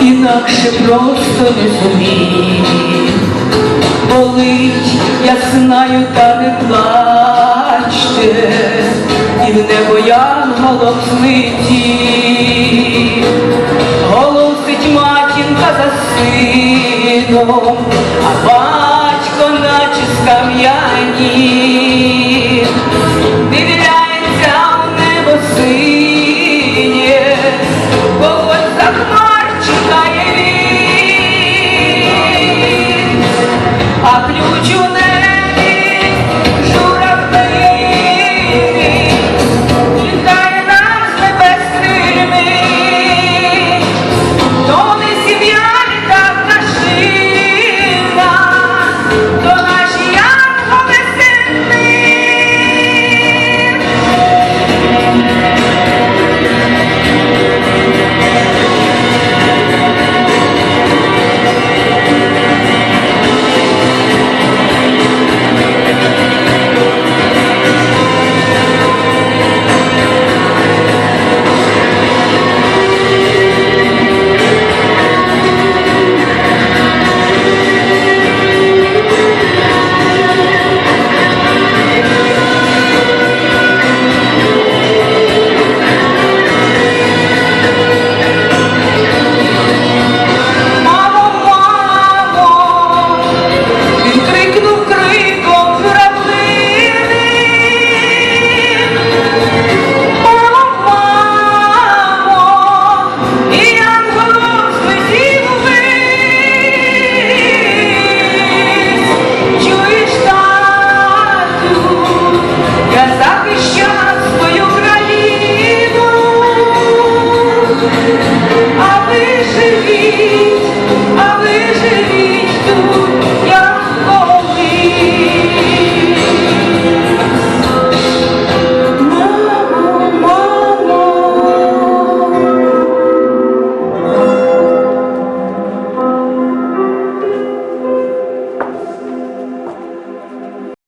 інакше просто не зумів. Болить, я знаю, та не плачте, і в небо янголом злетів. Голосить матінка за сином, а батько наче скам'яні. не